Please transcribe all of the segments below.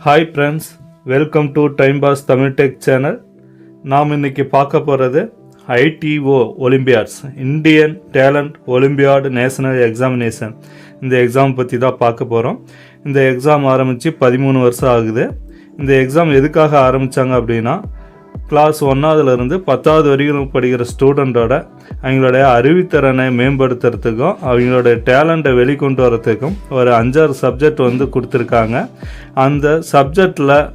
Hi friends welcome to time pass Tamil tech channel நாம் இன்னைக்கு பார்க்க போகிறது ITO olympiads Indian talent olympiad national examination இந்த exam பற்றி தான் பார்க்க போகிறோம் இந்த எக்ஸாம் ஆரம்பித்து பதிமூணு வருஷம் ஆகுது. இந்த எக்ஸாம் எதுக்காக ஆரம்பித்தாங்க அப்படின்னா கிளாஸ் ஒன்றாவதுலேருந்து பத்தாவது வரைக்கும் படிக்கிற ஸ்டூடெண்ட்டோட அவங்களுடைய அறிவுத்திறனை மேம்படுத்துறதுக்கும் அவங்களுடைய டேலண்ட்டை வெளிக்கொண்டு வரதுக்கும் ஒரு அஞ்சாறு சப்ஜெக்ட் வந்து கொடுத்துருக்காங்க. அந்த சப்ஜெக்டில்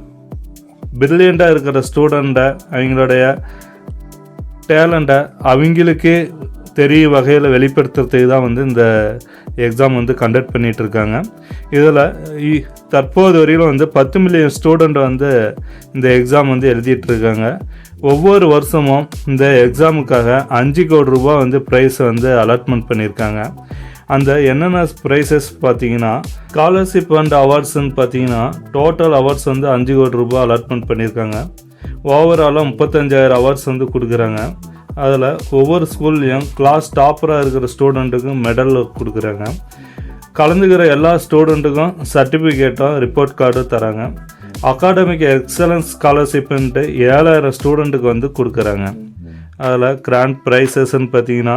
பிரில்லியண்ட்டாக இருக்கிற ஸ்டூடெண்ட்டை அவங்களுடைய டேலண்ட்டை அவங்களுக்கே தெரிய வகையில் வெளிப்படுத்துறதுக்கு தான் வந்து இந்த எக்ஸாம் வந்து கண்டக்ட் பண்ணிகிட்டு இருக்காங்க இதில் தற்போது வரையிலும் வந்து பத்து மில்லியன் ஸ்டூடெண்ட் வந்து இந்த எக்ஸாம் வந்து எழுதிட்டுருக்காங்க. ஒவ்வொரு வருஷமும் இந்த எக்ஸாமுக்காக அஞ்சு கோடி ரூபாய் வந்து ப்ரைஸ் வந்து அலாட்மெண்ட் பண்ணியிருக்காங்க அந்த என்னென்ன ப்ரைஸஸ் பார்த்தீங்கன்னா ஸ்காலர்ஷிப் அண்ட் அவார்ட்ஸ்ன்னு பார்த்தீங்கன்னா டோட்டல் அவார்ட்ஸ் வந்து அஞ்சு கோடி ரூபாய் அலாட்மெண்ட் பண்ணியிருக்காங்க ஓவராலாக முப்பத்தஞ்சாயிரம் அவார்ட்ஸ் வந்து கொடுக்குறாங்க. அதில் ஒவ்வொரு ஸ்கூல்லையும் கிளாஸ் டாப்பராக இருக்கிற ஸ்டூடெண்ட்டுக்கும் மெடல் கொடுக்குறாங்க. கலந்துக்கிற எல்லா ஸ்டூடெண்ட்டுக்கும் சர்டிஃபிகேட்டும் ரிப்போர்ட் கார்டும் தராங்க. அகாடமிக் எக்ஸலன்ஸ் ஸ்காலர்ஷிப்புன்ட்டு ஏழாயிரம் ஸ்டூடெண்ட்டுக்கு வந்து கொடுக்குறாங்க. அதில் கிராண்ட் ப்ரைஸஸ்ன்னு பார்த்தீங்கன்னா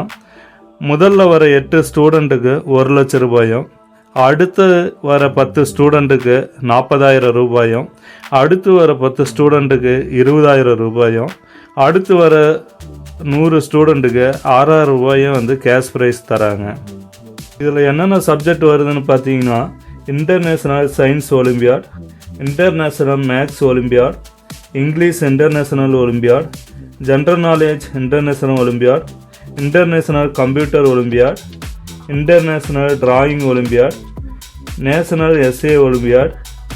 முதல்ல வர எட்டு ஸ்டூடெண்ட்டுக்கு ஒரு லட்ச ரூபாயும் அடுத்து வர பத்து ஸ்டூடெண்ட்டுக்கு நாற்பதாயிரம் ரூபாயும் அடுத்து வர பத்து ஸ்டூடெண்ட்டுக்கு இருபதாயிரம் ரூபாயும் அடுத்து வர நூறு ஸ்டூடெண்ட்டுக்கு ஆறாயிரம் ரூபாயும் வந்து கேஷ் ப்ரைஸ் தராங்க. இதில் என்னென்ன சப்ஜெக்ட் வருதுன்னு பார்த்தீங்கன்னா international science olympiad international maths olympiad English international olympiad general knowledge international olympiad international computer olympiad international drawing olympiad national SA olympiad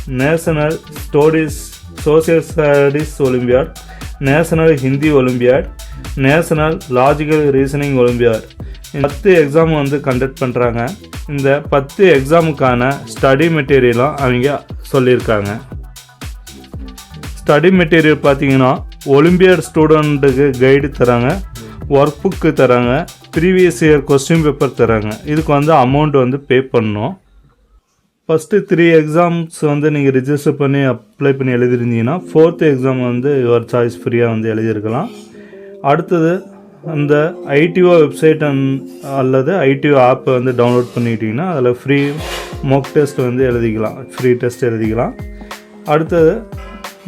national studies social studies olympiad national Hindi olympiad national logical reasoning olympiad பத்து exam வந்து conduct பண்ணுறாங்க இந்த பத்து எக்ஸாமுக்கான study மெட்டீரியலும் அவங்க சொல்லியிருக்காங்க. Study material பார்த்தீங்கன்னா ஒலிம்பியாட் ஸ்டூடெண்ட்டுக்கு கைடு தராங்க ஒர்க் புக்கு தராங்க ப்ரீவியஸ் இயர் கொஸ்டின் பேப்பர் தராங்க. இதுக்கு வந்து அமௌண்ட் வந்து பே பண்ணோம் ஃபஸ்ட்டு த்ரீ எக்ஸாம்ஸ் வந்து நீங்கள் ரிஜிஸ்டர் பண்ணி அப்ளை பண்ணி எழுதிருந்தீங்கன்னா ஃபோர்த்து எக்ஸாம் வந்து யுவர் சாய்ஸ் ஃப்ரீயாக வந்து எழுதியிருக்கலாம். அடுத்தது அந்த ஐடிஓ வெப்சைட் அண்ட் அல்லது ஐடிஓ ஆப்பை வந்து டவுன்லோட் பண்ணிக்கிட்டிங்கன்னா அதில் ஃப்ரீ மோக் டெஸ்ட் வந்து எழுதிக்கலாம். ஃப்ரீ டெஸ்ட் எழுதிக்கலாம். அடுத்தது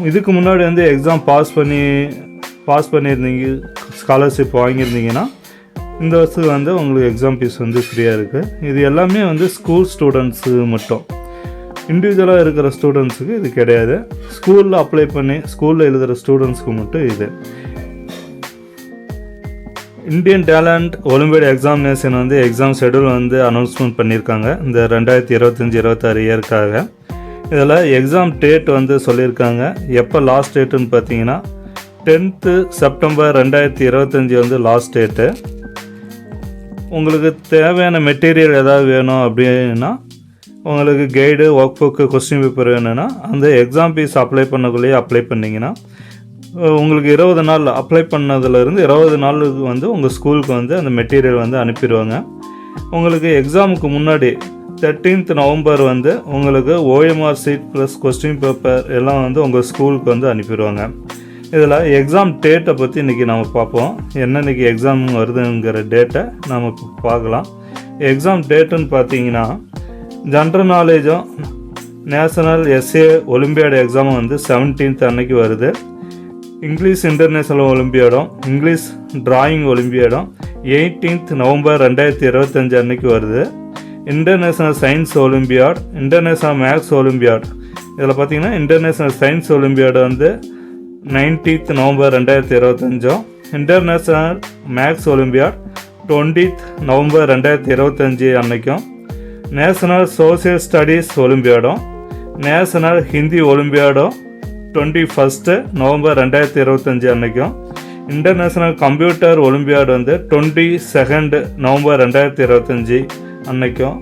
இதுக்கு முன்னாடி வந்து எக்ஸாம் பாஸ் பண்ணி பாஸ் பண்ணியிருந்தீங்க ஸ்காலர்ஷிப் வாங்கியிருந்தீங்கன்னா இந்த வருஷத்துக்கு வந்து உங்களுக்கு எக்ஸாம் ஃபீஸ் வந்து ஃப்ரீயாக இருக்குது இது எல்லாமே வந்து ஸ்கூல் ஸ்டூடெண்ட்ஸு மட்டும். இண்டிவிஜுவலாக இருக்கிற ஸ்டூடெண்ட்ஸுக்கு இது கிடையாது. ஸ்கூலில் அப்ளை பண்ணி ஸ்கூலில் எழுதுகிற ஸ்டூடெண்ட்ஸ்க்கு மட்டும் இது. இந்தியன் டேலண்ட் ஒலிம்பியட் எக்ஸாமினேஷன் வந்து எக்ஸாம் ஷெடியூல் வந்து அனௌன்ஸ்மெண்ட் பண்ணியிருக்காங்க. இந்த ரெண்டாயிரத்தி இருபத்தஞ்சி இருபத்தாறு இயருக்காக இதில் எக்ஸாம் டேட் வந்து சொல்லியிருக்காங்க. எப்போ லாஸ்ட் டேட்டுன்னு பார்த்தீங்கன்னா டென்த்து செப்டம்பர் ரெண்டாயிரத்தி இருபத்தஞ்சி வந்து லாஸ்ட் டேட்டு உங்களுக்கு தேவையான மெட்டீரியல் ஏதாவது வேணும் அப்படின்னா உங்களுக்கு guide work book question paper வேணும்னா அந்த எக்ஸாம் ஃபீஸ் அப்ளை பண்ணக்குள்ளேயே அப்ளை பண்ணிங்கன்னா உங்களுக்கு இருபது நாள் அப்ளை பண்ணதுலேருந்து இருபது நாளுக்கு வந்து உங்கள் ஸ்கூலுக்கு வந்து அந்த மெட்டீரியல் வந்து அனுப்பிடுவாங்க. உங்களுக்கு எக்ஸாமுக்கு முன்னாடி தேர்ட்டீன்த் நவம்பர் வந்து உங்களுக்கு OMR sheet plus question paper எல்லாம் வந்து உங்கள் ஸ்கூலுக்கு வந்து அனுப்பிடுவாங்க. இதில் எக்ஸாம் டேட்டை பற்றி இன்றைக்கி நம்ம பார்ப்போம். என்னன்னைக்கு எக்ஸாம் வருதுங்கிற டேட்டை நம்ம பார்க்கலாம். எக்ஸாம் டேட்டுன்னு பார்த்தீங்கன்னா ஜென்ரல் நாலேஜும் நேஷனல் எஸ்ஏ ஒலிம்பியாடு எக்ஸாமும் வந்து செவன்டீன்த் அன்னைக்கு வருது. இங்கிலீஷ் இன்டர்நேஷ்னல் ஒலிம்பியாடும் இங்கிலீஷ் டிராயிங் ஒலிம்பியாடும் எயிட்டீன்த் நவம்பர் ரெண்டாயிரத்தி இருபத்தஞ்சு அன்னைக்கு வருது. International science olympiad international maths olympiad இதில் பார்த்தீங்கன்னா இன்டர்நேஷ்னல் சயின்ஸ் ஒலிம்பியாடு வந்து நைன்டீத் நவம்பர் ரெண்டாயிரத்தி இருபத்தஞ்சோ international maths olympiad twentieth November ரெண்டாயிரத்தி இருபத்தஞ்சி அன்னைக்கும் நேஷனல் சோசியல் ஸ்டடீஸ் ஒலிம்பியாடும் நேஷனல் ஹிந்தி ஒலிம்பியாடும் டுவெண்ட்டி ஃபஸ்ட்டு நவம்பர் ரெண்டாயிரத்தி இருபத்தஞ்சி அன்னைக்கும் இன்டர்நேஷ்னல் கம்ப்யூட்டர் ஒலிம்பியாடு வந்து டுவெண்ட்டி செகண்ட் நவம்பர் ரெண்டாயிரத்தி இருபத்தஞ்சி அன்னைக்கும்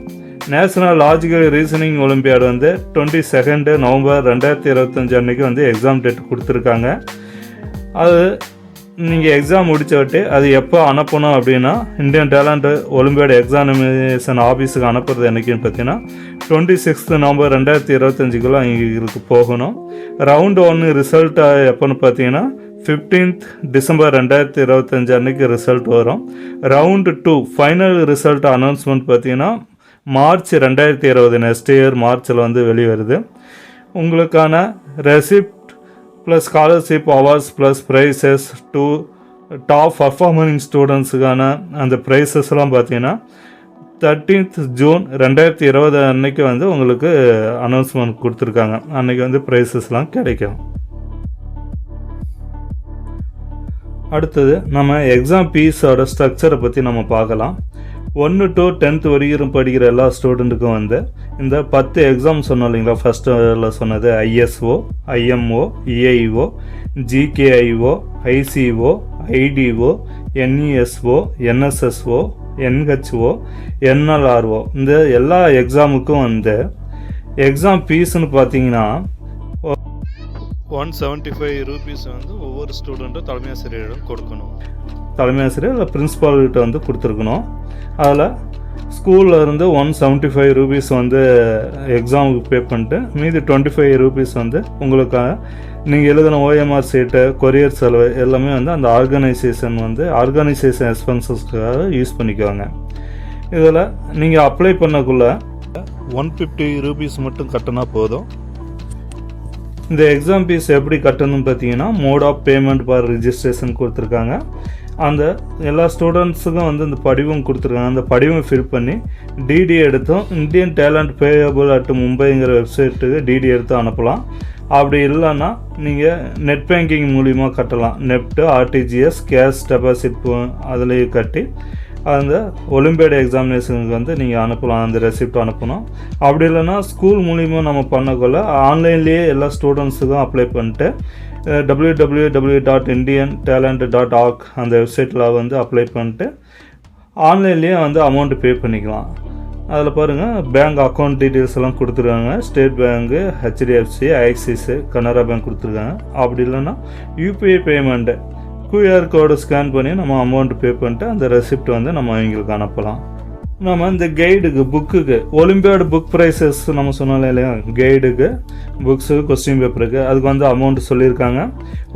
நேஷனல் லாஜிக்கல் ரீசனிங் ஒலிம்பியாடு வந்து டுவெண்ட்டி செகண்டு நவம்பர் ரெண்டாயிரத்தி இருபத்தஞ்சி அன்னைக்கு வந்து எக்ஸாம் டேட் கொடுத்துருக்காங்க. அது நீங்கள் எக்ஸாம் முடிச்சவிட்டு அது எப்போ அனுப்பணும் அப்படின்னா இந்தியன் டேலண்ட் ஒலிம்பியாடு எக்ஸாமினேஷன் ஆஃபீஸுக்கு அனுப்புறது என்னைக்குன்னு பார்த்தீங்கன்னா டுவெண்ட்டி சிக்ஸ்த் நவம்பர் ரெண்டாயிரத்தி இருபத்தஞ்சுக்குள்ளே எங்களுக்கு போகணும். ரவுண்டு ஒன்று ரிசல்ட் எப்போன்னு பார்த்தீங்கன்னா ஃபிஃப்டீன்த் டிசம்பர் ரெண்டாயிரத்தி இருபத்தஞ்சு அன்னைக்கு ரிசல்ட் வரும். Round two final result announcement பார்த்தீங்கன்னா மார்ச் ரெண்டாயிரத்தி இருபது நெக்ஸ்ட் இயர் மார்ச்சில் வந்து வெளிவருது. உங்களுக்கான receipt plus scholarship awards plus prizes to top performing ஸ்டூடெண்ட்ஸுக்கான அந்த ப்ரைஸஸ்லாம் பார்த்தீங்கன்னா தேர்ட்டீன்த் ஜூன் ரெண்டாயிரத்தி இருபது அன்னைக்கு வந்து உங்களுக்கு அனௌன்ஸ்மெண்ட் கொடுத்துருக்காங்க. அன்னைக்கு வந்து ப்ரைஸஸ்லாம் கிடைக்கும். அடுத்தது நம்ம எக்ஸாம் பீஸோட ஸ்ட்ரக்சரை பற்றி நம்ம பார்க்கலாம். ஒன்று டு டென்த் வரைக்கும் படிக்கிற எல்லா ஸ்டூடெண்ட்டுக்கும் வந்து இந்த பத்து எக்ஸாம் சொன்னோம் இல்லைங்களா? ஃபஸ்ட்டில் சொன்னது ISO IMO EIO GKIO ICO ITO NESO NSSO NHO NLRO இந்த எல்லா எக்ஸாமுக்கும் வந்து எக்ஸாம் ஃபீஸ்னு பார்த்தீங்கன்னா ஒன் செவன்ட்டி ஃபைவ் ருபீஸ் வந்து ஒவ்வொரு ஸ்டூடெண்ட்டும் தலைமை ஆசிரியரிடம் கொடுக்கணும். தலைமை ஆசிரியர் இல்லை பிரின்ஸ்பால்கிட்ட வந்து கொடுத்துருக்கணும். அதில் ஸ்கூலில் இருந்து ஒன் செவன்ட்டி ஃபைவ் ருபீஸ் வந்து எக்ஸாமுக்கு பே பண்ணிட்டு மீதி டுவெண்ட்டி ஃபைவ் ருபீஸ் வந்து உங்களுக்காக நீங்கள் எழுதின ஓஎம்ஆர் சீட்டு கொரியர் செலவு எல்லாமே வந்து அந்த ஆர்கனைசேஷன் வந்து ஆர்கனைசேஷன் எக்ஸ்பென்சஸ்க்காக யூஸ் பண்ணிக்குவாங்க. இதில் நீங்கள் அப்ளை பண்ணக்குள்ள ஒன் ஃபிஃப்டி ருபீஸ் மட்டும் கட்டினா போதும். இந்த எக்ஸாம் ஃபீஸ் எப்படி கட்டணும்னு பார்த்தீங்கன்னா mode of payment for registration கொடுத்துருக்காங்க. அந்த எல்லா ஸ்டூடெண்ட்ஸுக்கும் வந்து இந்த படிவம் கொடுத்துருக்காங்க. அந்த படிவம் ஃபில் பண்ணி டிடி எடுத்தும் இந்தியன் டேலண்ட் பேயபிள் அட் மும்பைங்கிற வெப்சைட்டுக்கு டிடி எடுத்து அனுப்பலாம். அப்படி இல்லைன்னா நீங்கள் நெட் பேங்கிங் மூலிமா கட்டலாம். நெஃப்ட்டு ஆர்டிஜிஎஸ் கேஷ் டெபாசிட் அதுலேயே கட்டி அந்த ஒலிம்பியாட் எக்ஸாமினேஷனுக்கு வந்து நீங்கள் அனுப்பலாம். அந்த ரெசிப்ட் அனுப்பணும். அப்படி இல்லைன்னா ஸ்கூல் மூலிமா நம்ம பண்ணக்குள்ள ஆன்லைன்லேயே எல்லா ஸ்டூடெண்ட்ஸுக்கும் அப்ளை பண்ணிட்டு W W W dot Indian talent dot org அந்த வெப்சைட்டில் வந்து அப்ளை பண்ணிட்டு ஆன்லைன்லேயே வந்து அமௌண்ட் பே பண்ணிக்கலாம். அதில் பாருங்கள் பேங்க் அக்கௌண்ட் டீட்டெயில்ஸ் எல்லாம் கொடுத்துருக்காங்க. State bank HDFC ICICI Canara bank கொடுத்துருக்காங்க. அப்படி இல்லைன்னா யூபிஐ பேமெண்ட்டு QR கோடை ஸ்கேன் பண்ணி நம்ம அமௌண்ட் பே பண்ணிட்டு அந்த ரெசிப்ட் வந்து நம்ம அவங்களுக்கு அனுப்பலாம். நம்ம இந்த கைடுக்கு புக்குக்கு ஒலிம்பியாடு புக் ப்ரைஸஸ் நம்ம சொன்னோம் இல்லையா? கைடுக்கு புக்ஸுக்கு கொஸ்டின் பேப்பருக்கு அதுக்கு வந்து அமௌண்ட் சொல்லியிருக்காங்க.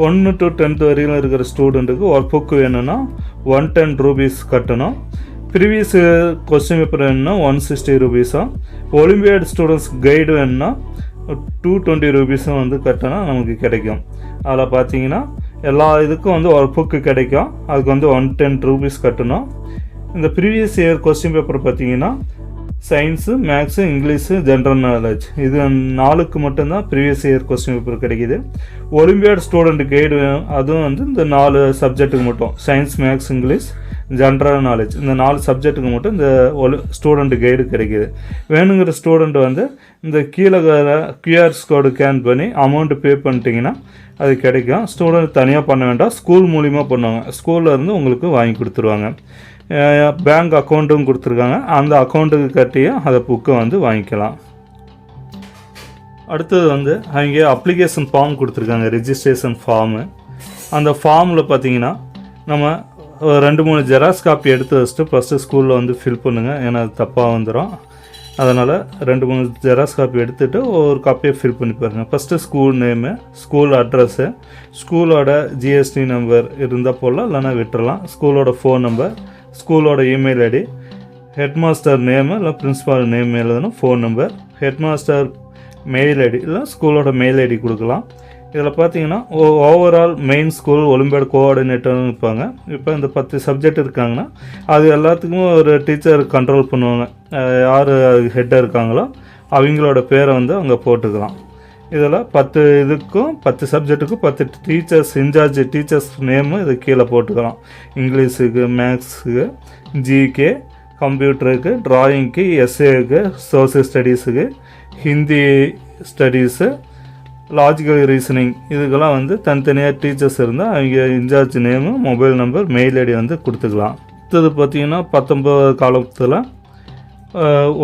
ஒன்று டு டென்த் வரையிலும் இருக்கிற ஸ்டூடெண்ட்டுக்கு ஒரு புக்கு வேணும்னா ஒன் டென் ரூபீஸ் கட்டணும். ப்ரீவியஸ் கொஸ்டின் பேப்பர் வேணும்னா ஒன் சிக்ஸ்டி ருபீஸும் ஒலிம்பியாட் ஸ்டூடெண்ட்ஸ் கைடு வேணும்னா டூ டுவெண்ட்டி ருபீஸும் வந்து கட்டினா நமக்கு கிடைக்கும். அதில் பார்த்தீங்கன்னா எல்லா இதுக்கும் வந்து ஒரு புக்கு கிடைக்கும். அதுக்கு வந்து ஒன் டென் ருபீஸ் கட்டணும். இந்த ப்ரீவியஸ் இயர் கொஸ்டின் பேப்பர் பார்த்தீங்கன்னா science maths English general knowledge இது நாலுக்கு மட்டும்தான் ப்ரீவியஸ் இயர் கொஸ்டின் பேப்பர் கிடைக்கிது. ஒலிம்பியாட் ஸ்டூடெண்ட் கைடு அதுவும் வந்து இந்த நாலு சப்ஜெக்ட்டுக்கு மட்டும். Science maths English general knowledge இந்த நாலு சப்ஜெக்ட்டுக்கு மட்டும் இந்த ஒலி ஸ்டூடெண்ட் கைடு கிடைக்கிது. வேணுங்கிற ஸ்டூடெண்ட் வந்து இந்த கீழே கியூஆர் கோடு ஸ்கேன் பண்ணி அமௌண்ட்டு பே பண்ணிட்டீங்கன்னா அது கிடைக்கும். ஸ்டூடெண்ட் தனியாக பண்ண வேண்டாம். ஸ்கூல் மூலிமா பண்ணுவாங்க. ஸ்கூலில் இருந்து உங்களுக்கு வாங்கி கொடுத்துருவாங்க. பேங்க் அக்கௌண்ட்டும் கொடுத்துருக்காங்க. அந்த அக்கௌண்ட்டுக்கு கட்டியும் அதை புக்கை வந்து வாங்கிக்கலாம். அடுத்தது வந்து அவங்க அப்ளிகேஷன் ஃபார்ம் கொடுத்துருக்காங்க ரெஜிஸ்ட்ரேஷன் ஃபார்மு அந்த ஃபார்மில் பார்த்தீங்கன்னா நம்ம ரெண்டு மூணு ஜெராக்ஸ் காப்பி எடுத்து வச்சுட்டு ஃபஸ்ட்டு ஸ்கூலில் வந்து ஃபில் பண்ணுங்கள் ஏன்னா அது தப்பாக வந்துடும் அதனால் ரெண்டு மூணு ஜெராக்ஸ் காப்பி எடுத்துகிட்டு ஒரு காப்பியை ஃபில் பண்ணி பாருங்கள் first school name school address ஸ்கூலோட ஜிஎஸ்டி நம்பர் இருந்தால் போடலாம் இல்லைனா விட்டுறலாம். ஸ்கூலோட ஃபோன் நம்பர் ஸ்கூலோட email ID head master name இல்லை பிரின்ஸிபால் நேம் எழுதணும் phone number head master mail ID இல்லை ஸ்கூலோட மெயில் ஐடி கொடுக்கலாம். இதில் பார்த்தீங்கன்னா ஓவரால் மெயின் ஸ்கூல் ஒலிம்பியாட் கோஆர்டினேட்டர்னு இருப்பாங்க. இப்போ இந்த பத்து சப்ஜெக்ட் இருக்காங்கன்னா அது எல்லாத்துக்கும் ஒரு டீச்சர் கண்ட்ரோல் பண்ணுவாங்க. யார் ஹெட்டாக இருக்காங்களோ அவங்களோட பேரை வந்து அவங்க போட்டுக்கலாம். இதில் பத்து இதுக்கும் பத்து சப்ஜெக்ட்டுக்கும் பத்து டீச்சர்ஸ் இன்சார்ஜ் டீச்சர்ஸ் நேமு இது கீழே போட்டுக்கலாம். இங்கிலீஷுக்கு மேக்ஸுக்கு ஜிகே கம்ப்யூட்டருக்கு ட்ராயிங்க்கு எஸ்ஏக்கு சோசியல் ஸ்டடீஸுக்கு ஹிந்தி ஸ்டடீஸு லாஜிக்கல் ரீசனிங் இதுக்கெல்லாம் வந்து தனித்தனியாக டீச்சர்ஸ் இருந்தால் அவங்க in charge name mobile number mail ID வந்து கொடுத்துக்கலாம். அடுத்தது பார்த்தீங்கன்னா பத்தொம்பது காலத்தில்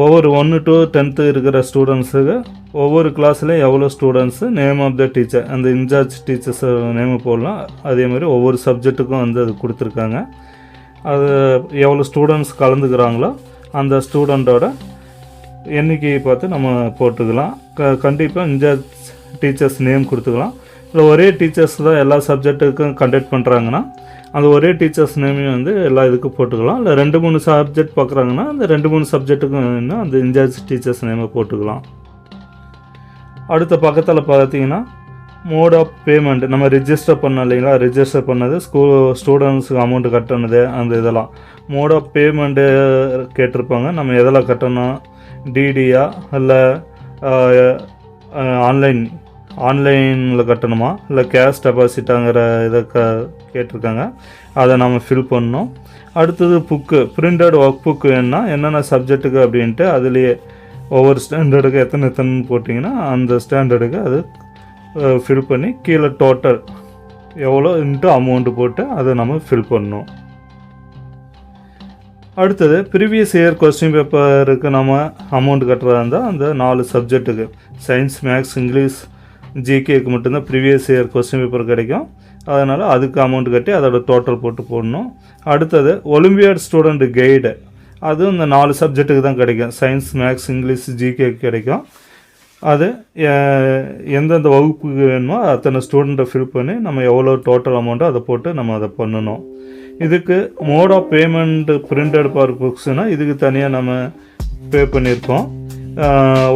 ஒவ்வொரு ஒன்று டு டென்த்து இருக்கிற ஸ்டூடெண்ட்ஸுக்கு ஒவ்வொரு கிளாஸ்லையும் எவ்வளோ students name of the teacher அந்த இன்சார்ஜ் டீச்சர்ஸ் நேமு போடலாம். அதே மாதிரி ஒவ்வொரு சப்ஜெக்ட்டுக்கும் வந்து அது கொடுத்துருக்காங்க. அது எவ்வளோ ஸ்டூடெண்ட்ஸ் கலந்துக்கிறாங்களோ அந்த ஸ்டூடெண்ட்டோட எண்ணிக்கையை பார்த்து நம்ம போட்டுக்கலாம். க கண்டிப்பாக இன்சார்ஜ் டீச்சர்ஸ் நேம் கொடுத்துக்கலாம். இல்லை ஒரே டீச்சர்ஸ் தான் எல்லா சப்ஜெக்ட்டுக்கும் கண்டக்ட் பண்ணுறாங்கன்னா அந்த ஒரே டீச்சர்ஸ் நேமையும் வந்து எல்லா இதுக்கும் போட்டுக்கலாம். இல்லை ரெண்டு மூணு சப்ஜெக்ட் பார்க்குறாங்கன்னா அந்த ரெண்டு மூணு சப்ஜெக்ட்டுக்கும் இன்னும் அந்த இன்சார்ஜ் டீச்சர்ஸ் நேமை போட்டுக்கலாம். அடுத்த பக்கத்தில் பார்த்தீங்கன்னா மோட் ஆஃப் பேமெண்ட் நம்ம ரிஜிஸ்டர் பண்ணோம் இல்லைங்களா? ரிஜிஸ்டர் பண்ணது ஸ்கூல் ஸ்டூடெண்ட்ஸுக்கு அமௌண்ட் கட்டணுது அந்த இதெல்லாம். மோட் ஆஃப் பேமெண்ட்டு கேட்டிருப்பாங்க. நம்ம எதெல்லாம் கட்டணும்? டிடியா இல்லை ஆன்லைன் ஆன்லைனில் கட்டணுமா? இல்லை கேஷ் டெபாசிட்டாங்கிற இதை க கேட்டிருக்காங்க. அதை நம்ம ஃபில் பண்ணணும். அடுத்தது புக்கு பிரிண்டட் ஒர்க் புக்கு என்ன என்னென்ன சப்ஜெக்ட்டுக்கு அப்படின்ட்டு அதுலேயே ஒவ்வொரு ஸ்டாண்டர்டுக்கு எத்தனை எத்தனை போட்டிங்கன்னா அந்த ஸ்டாண்டர்டுக்கு அது ஃபில் பண்ணி கீழே டோட்டல் எவ்வளோ இன்ட்டு அமௌண்ட்டு போட்டு அதை நம்ம ஃபில் பண்ணணும். அடுத்தது ப்ரீவியஸ் இயர் கொஸ்டின் பேப்பருக்கு நம்ம அமௌண்ட் கட்டுறதா இருந்தால் அந்த நாலு சப்ஜெக்ட்டுக்கு சயின்ஸ் மேக்ஸ் இங்கிலீஷ் ஜிகேக்கு மட்டும்தான் ப்ரீவியஸ் இயர் கொஸ்டின் பேப்பர் கிடைக்கும். அதனால் அதுக்கு அமௌண்ட் கட்டி அதோட டோட்டல் போட்டு போடணும். அடுத்தது ஒலிம்பியாட் ஸ்டூடெண்ட் கைடு அதுவும் இந்த நாலு சப்ஜெக்ட்டுக்கு தான் கிடைக்கும். சயின்ஸ் மேக்ஸ் இங்கிலீஷ் ஜிகேக்கு கிடைக்கும். அது எந்தெந்த வகுப்புக்கு வேணுமோ அத்தனை ஸ்டூடெண்ட்டை ஃபில் பண்ணி நம்ம எவ்வளோ டோட்டல் அமௌண்ட்டோ அதை போட்டு நம்ம அதை பண்ணணும். இதுக்கு mode of payment printed for புக்ஸ்னால் இதுக்கு தனியாக நம்ம பே பண்ணியிருக்கோம்.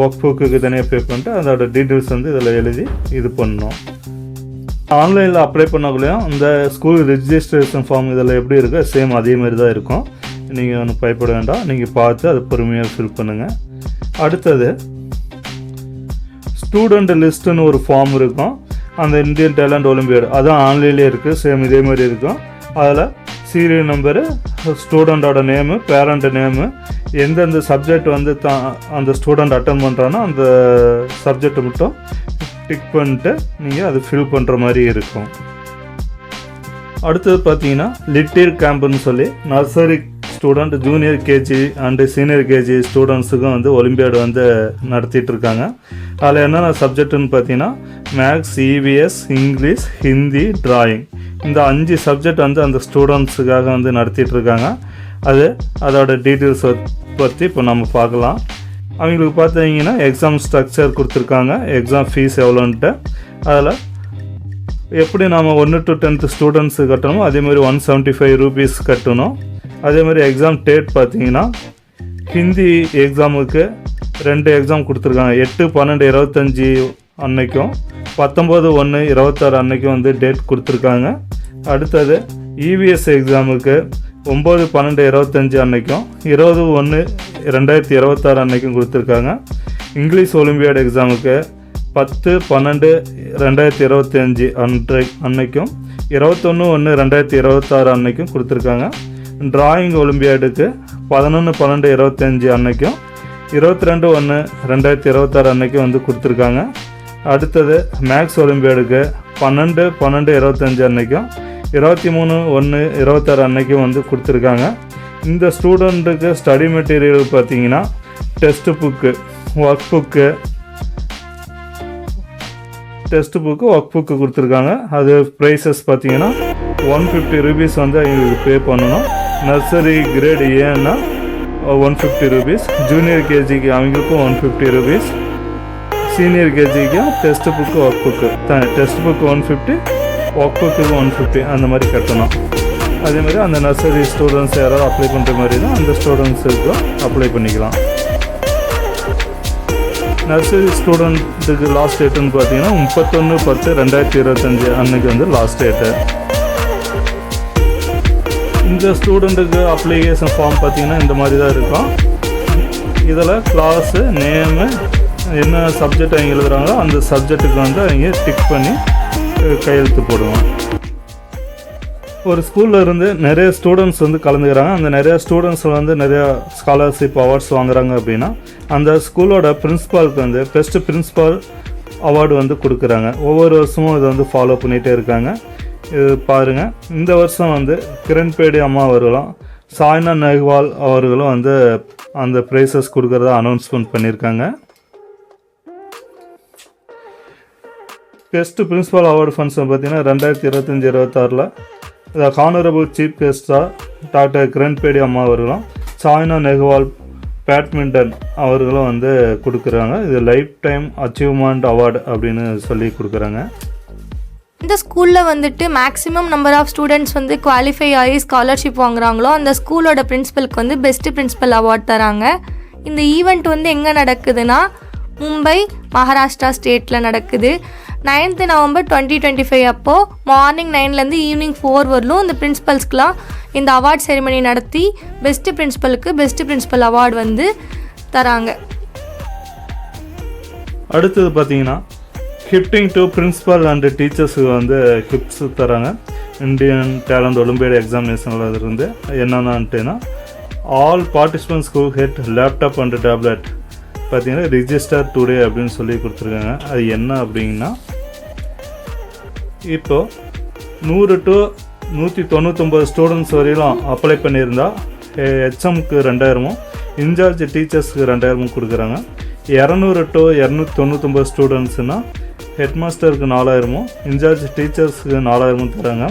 ஒர்க் புக்குக்கு தனியாக பே பண்ணிட்டு அதோட டீட்டெயில்ஸ் வந்து இதில் எழுதி இது பண்ணோம் ஆன்லைனில் அப்ளை பண்ணக்குள்ளேயும் இந்த ஸ்கூல் ரிஜிஸ்ட்ரேஷன் ஃபார்ம் இதில் எப்படி இருக்கோ சேம் அதே மாதிரி தான் இருக்கும். நீங்கள் ஒன்றும் பயப்பட வேண்டாம். நீங்கள் பார்த்து அதை பொறுமையாக ஃபில் பண்ணுங்கள் அடுத்தது ஸ்டூடெண்ட் லிஸ்ட்டுன்னு ஒரு ஃபார்ம் இருக்கும். அந்த இந்தியன் டேலண்ட் ஒலிம்பியாடு அதுவும் ஆன்லைன்லேயே இருக்குது சேம் இதே மாதிரி இருக்கும். அதில் சீரியல் நம்பரு ஸ்டூடெண்டோட நேமு பேரண்ட் நேமு எந்தெந்த சப்ஜெக்ட் வந்து தான் அந்த ஸ்டூடெண்ட் அட்டன் பண்ணுறானோ அந்த சப்ஜெக்ட் மட்டும் டிக் பண்ணிட்டு நீங்கள் அது ஃபில் பண்ணுற மாதிரி இருக்கும். அடுத்தது பார்த்தீங்கன்னா லிட்டில் கேம்ப்னு சொல்லி nursery student junior KG and senior KG ஸ்டூடெண்ட்ஸுக்கும் வந்து ஒலிம்பியாடு வந்து நடத்திட்டு இருக்காங்க அதில் என்னென்ன சப்ஜெக்ட்டுன்னு பார்த்தீங்கன்னா maths EVS English Hindi drawing இந்த அஞ்சு சப்ஜெக்ட் வந்து அந்த ஸ்டூடெண்ட்ஸுக்காக வந்து நடத்திட்டு இருக்காங்க அது அதோட டீட்டெயில்ஸ் பற்றி இப்போ நம்ம பார்க்கலாம். அவங்களுக்கு பார்த்தீங்கன்னா எக்ஸாம் ஸ்ட்ரக்சர் கொடுத்துருக்காங்க. எக்ஸாம் ஃபீஸ் எவ்வளோன்ட்டு. அதில் எப்படி நாம் ஒன்று டு டென்த்து ஸ்டூடெண்ட்ஸு கட்டணுமோ அதே மாதிரி ஒன் செவன்ட்டி ஃபைவ் ருபீஸ் கட்டணும். அதே மாதிரி எக்ஸாம் டேட் பார்த்தீங்கன்னா ஹிந்தி எக்ஸாமுக்கு ரெண்டு எக்ஸாம் கொடுத்துருக்காங்க. எட்டு பன்னெண்டு இருபத்தஞ்சி அன்னைக்கும் பத்தொம்போது ஒன்று இருபத்தாறு அன்னைக்கும் வந்து டேட் கொடுத்துருக்காங்க. அடுத்தது இவிஎஸ் எக்ஸாமுக்கு ஒம்பது பன்னெண்டு இருபத்தஞ்சி அன்னைக்கும் இருபது ஒன்று ரெண்டாயிரத்தி இருபத்தாறு அன்னைக்கும் கொடுத்துருக்காங்க. இங்கிலீஷ் ஒலிம்பியாட் எக்ஸாமுக்கு பத்து பன்னெண்டு ரெண்டாயிரத்தி இருபத்தஞ்சி அன்றை அன்னைக்கும் இருபத்தொன்று ஒன்று ரெண்டாயிரத்தி இருபத்தாறு அன்னைக்கும் கொடுத்துருக்காங்க. டிராயிங் ஒலிம்பியாடுக்கு பதினொன்று பன்னெண்டு இருபத்தஞ்சி அன்னைக்கும் இருபத்தி ரெண்டு ஒன்று ரெண்டாயிரத்தி இருபத்தாறு அன்னைக்கும் வந்து கொடுத்துருக்காங்க. அடுத்தது மேக்ஸ் ஒலிம்பியாடுக்கு பன்னெண்டு பன்னெண்டு இருபத்தஞ்சி அன்னைக்கும் இருபத்தி மூணு ஒன்று இருபத்தாறு அன்னைக்கும் வந்து கொடுத்துருக்காங்க. இந்த ஸ்டூடெண்ட்டுக்கு ஸ்டடி மெட்டீரியல் பார்த்தீங்கன்னா test book work book test book work book கொடுத்துருக்காங்க. அது ப்ரைஸஸ் பார்த்தீங்கன்னா ஒன் ஃபிஃப்டி ருபீஸ் வந்து அவங்களுக்கு பே பண்ணணும். நர்சரி கிரேட் ஏன்னா ஒன் ஃபிஃப்டி ருபீஸ் ஜூனியர் கேஜிக்கு அவங்களுக்கும் ஒன் ஃபிஃப்டி ருபீஸ் சீனியர் கேஜிக்கு test book work book test book one fifty work book one fifty அந்த மாதிரி கட்டணும். அதே மாதிரி அந்த நர்சரி ஸ்டூடெண்ட்ஸ் யாராவது அப்ளை பண்ணுற மாதிரி தான் அந்த ஸ்டூடெண்ட்ஸுக்கும் அப்ளை பண்ணிக்கலாம். நர்சரி ஸ்டூடெண்ட்டுக்கு லாஸ்ட் டேட்டுன்னு பார்த்தீங்கன்னா முப்பத்தொன்று பத்து ரெண்டாயிரத்தி இருபத்தஞ்சி அன்னைக்கு வந்து லாஸ்ட் டேட்டு இந்த ஸ்டூடெண்ட்டுக்கு அப்ளிகேஷன் ஃபார்ம் பார்த்திங்கன்னா இந்த மாதிரி தான் இருக்கும். இதில் கிளாஸு நேமு என்ன சப்ஜெக்ட் அவங்க எழுதுகிறாங்களோ அந்த சப்ஜெக்ட்டுக்கு வந்து அவங்க டிக் பண்ணி கையெழுத்து போடுவோம் ஒரு ஸ்கூலில் இருந்து நிறைய ஸ்டூடெண்ட்ஸ் வந்து கலந்துக்கிறாங்க. அந்த நிறையா ஸ்டூடெண்ட்ஸ் வந்து நிறையா ஸ்காலர்ஷிப் அவார்ட்ஸ் வாங்குறாங்க அப்படின்னா அந்த ஸ்கூலோட பிரின்ஸ்பாலுக்கு வந்து பெஸ்ட்டு பிரின்ஸ்பால் அவார்டு வந்து கொடுக்குறாங்க. ஒவ்வொரு வருஷமும் இதை வந்து ஃபாலோ பண்ணிகிட்டே இருக்காங்க. இது பாருங்கள் இந்த வருஷம் வந்து கிரண்பேடி அம்மா அவர்களும் சாய்னா நெஹ்வால் அவர்களும் வந்து அந்த ப்ரைஸஸ் கொடுக்குறத அனௌன்ஸ்மெண்ட் பண்ணியிருக்காங்க. கெஸ்ட் பிரின்சிபல் அவார்டு ஃபங்க்ஷன் பார்த்தீங்கன்னா ரெண்டாயிரத்தி இருபத்தஞ்சி இருபத்தாறில் இதை ஹானரபிள் சீஃப் கெஸ்டாக டாக்டர் கிரண்பேடி அம்மா அவர்களும் சாய்னா நெஹ்வால் பேட்மிண்டன் அவர்களும் வந்து கொடுக்குறாங்க. இது லைஃப் டைம் அச்சீவ்மெண்ட் அவார்டு அப்படின்னு சொல்லி கொடுக்குறாங்க. இந்த ஸ்கூலில் வந்துட்டு மேக்ஸிமம் நம்பர் ஆஃப் ஸ்டூடெண்ட்ஸ் வந்து குவாலிஃபை ஆகி ஸ்காலர்ஷிப் வாங்குறாங்களோ அந்த ஸ்கூலோட பிரின்ஸிபலுக்கு வந்து பெஸ்ட் பிரின்ஸிபல் அவார்ட் தராங்க. இந்த ஈவெண்ட் வந்து எங்கே நடக்குதுன்னா மும்பை மகாராஷ்டிரா ஸ்டேட்டில் நடக்குது. Ninth November twenty twenty five அப்போது மார்னிங் நைன்லேருந்து ஈவினிங் ஃபோர் வரலும் இந்த பிரின்ஸிபல்ஸ்க்கெலாம் இந்த அவார்ட் செரிமனி நடத்தி பெஸ்ட் பிரின்சிபலுக்கு பெஸ்ட் பிரின்ஸிபல் அவார்டு வந்து தராங்க. அடுத்தது பார்த்தீங்கன்னா கிஃப்டிங் டு பிரின்சிபல் அண்ட் டீச்சர்ஸுக்கு வந்து கிஃப்ட்ஸ் தராங்க. இந்தியன் டேலண்ட் ஒலிம்பியட் எக்ஸாமினேஷனில் இருந்து என்னென்னட்டுன்னா all participants who had laptop and tablet பார்த்தீங்கன்னா ரிஜிஸ்டர் டுடே அப்படின்னு சொல்லி கொடுத்துருக்காங்க. அது என்ன அப்படின்னா இப்போ நூறு டு நூற்றி தொண்ணூத்தொம்பது ஸ்டூடெண்ட்ஸ் வரையிலும் அப்ளை பண்ணியிருந்தா ஹெச்எம்க்கு HM ரெண்டாயிரமும் இன்சார்ஜ் டீச்சர்ஸ்க்கு ரெண்டாயிரமும் கொடுக்குறாங்க. இரநூறு டு இரநூத்தி தொண்ணூத்தொம்பது ஸ்டூடெண்ட்ஸுன்னா ஹெட் மாஸ்டருக்கு நாலாயிரமும் இன்சார்ஜ் டீச்சர்ஸுக்கு நாலாயிரமும் தராங்க.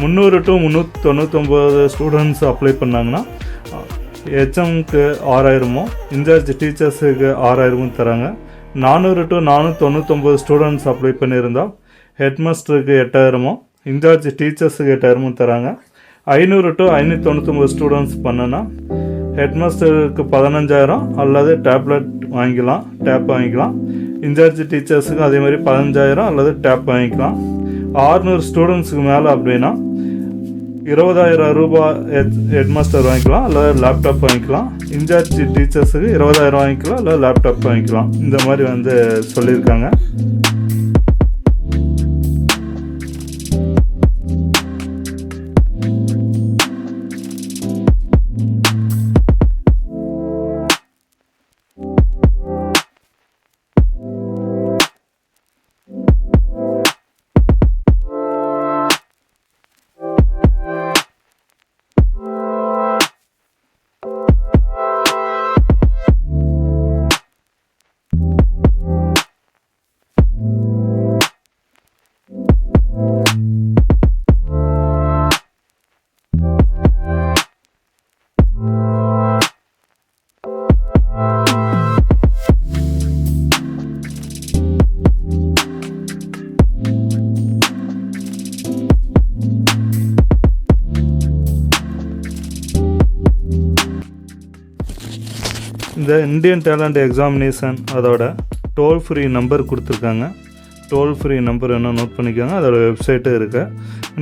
முந்நூறு டு முந்நூற்றி தொண்ணூத்தொம்பது ஸ்டூடெண்ட்ஸ் அப்ளை பண்ணாங்கன்னா ஹெச்எம்க்கு ஆறாயிரமும் இன்சார்ஜ் டீச்சர்ஸுக்கு ஆறாயிரமும் தராங்க. நானூறு டு நானூற்றி தொண்ணூத்தொம்பது ஸ்டூடெண்ட்ஸ் அப்ளை பண்ணியிருந்தால் ஹெட் மாஸ்டருக்கு எட்டாயிரமும் இன்சார்ஜ் டீச்சர்ஸுக்கு எட்டாயிரமும் தராங்க. ஐநூறு டு ஐநூற்றி தொண்ணூத்தொம்பது ஸ்டூடெண்ட்ஸ் பண்ணனா ஹெட் மாஸ்டருக்கு பதினஞ்சாயிரம் அல்லது டேப்லெட் வாங்கிக்கலாம் டேப் வாங்கிக்கலாம். இன்சார்ஜ் டீச்சர்ஸுக்கு அதே மாதிரி பதினஞ்சாயிரம் அல்லது டேப் வாங்கிக்கலாம். ஆறுநூறு ஸ்டூடெண்ட்ஸுக்கு மேலே அப்படின்னா இருபதாயிரம் ரூபாய் ஹெட் ஹெட் மாஸ்டர் வாங்கிக்கலாம் இல்லை லேப்டாப் வாங்கிக்கலாம். இன்சார்ஜ் டீச்சர்ஸுக்கு இருபதாயிரம் வாங்கிக்கலாம் இல்லை லேப்டாப் வாங்கிக்கலாம். இந்த மாதிரி வந்து சொல்லியிருக்காங்க. இந்த இந்தியன் டேலண்ட் எக்ஸாமினேஷன் அதோட டோல் ஃப்ரீ நம்பர் கொடுத்துருக்காங்க. டோல் ஃப்ரீ நம்பர் என்ன நோட் பண்ணிக்கோங்க. அதோட வெப்சைட்டும் இருக்குது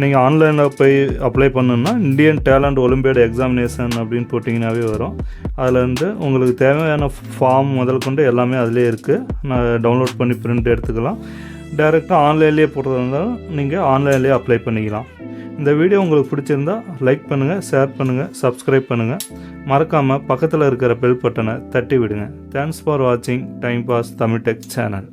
நீங்கள் ஆன்லைனில் போய் அப்ளை பண்ணணுன்னா இந்தியன் டேலண்ட் ஒலிம்பியாட் எக்ஸாமினேஷன் அப்படின்னு போட்டிங்கனாவே வரும். அதுலேருந்து உங்களுக்கு தேவையான ஃபார்ம் முதல் கொண்டு எல்லாமே அதிலே இருக்குது நான் டவுன்லோட் பண்ணி பிரிண்ட் எடுத்துக்கலாம். டைரெக்டாக ஆன்லைன்லேயே போடுறதா இருந்தாலும் நீங்கள் ஆன்லைன்லேயே அப்ளை பண்ணிக்கலாம். இந்த வீடியோ உங்களுக்கு பிடிச்சிருந்தா லைக் பண்ணுங்கள் ஷேர் பண்ணுங்கள் சப்ஸ்கிரைப் பண்ணுங்கள் மறக்காமல் பக்கத்தில் இருக்கிற பெல் பட்டனை தட்டி விடுங்க. தேங்க்ஸ் ஃபார் வாட்சிங் time pass Tamil tech channel